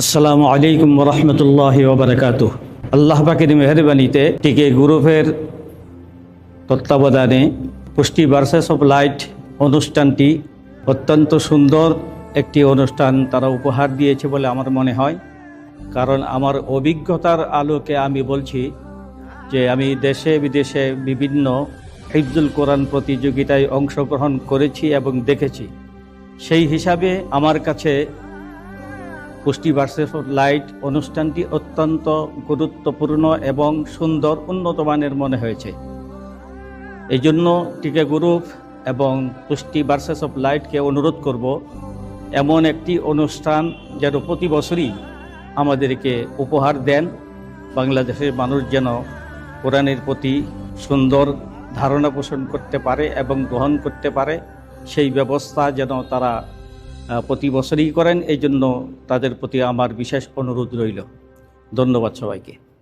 আসসালামু আলাইকুম রহমতুল্লাহ ওবরাকাত আল্লাহ পাকের মেহরবানিতে টিকে গ্রুপের তত্ত্বাবধানে পুষ্টি ভার্সেস অফ লাইট অনুষ্ঠানটি অত্যন্ত সুন্দর একটি অনুষ্ঠান তারা উপহার দিয়েছে বলে আমার মনে হয়। কারণ আমার অভিজ্ঞতার আলোকে আমি বলছি যে আমি দেশে বিদেশে বিভিন্ন হিফজুল কোরআন প্রতিযোগিতায় অংশগ্রহণ করেছি এবং দেখেছি। সেই হিসাবে আমার কাছে পুষ্টি ভার্সেস লাইট অনুষ্ঠানটি অত্যন্ত গুরুত্বপূর্ণ এবং সুন্দর উন্নত মানের মনে হয়েছে। এই জন্য টিকে গ্রুপ এবং পুষ্টি ভার্সেস অফ লাইটকে অনুরোধ করব, এমন একটি অনুষ্ঠান যেন প্রতি বছরই আমাদেরকে উপহার দেন। বাংলাদেশের মানুষ যেন কোরআনের প্রতি সুন্দর ধারণা পোষণ করতে পারে এবং গ্রহণ করতে পারে, সেই ব্যবস্থা যেন তারা প্রতি বছরই করেন এই জন্য তাদের প্রতি আমার বিশেষ অনুরোধ রইল। ধন্যবাদ সবাইকে।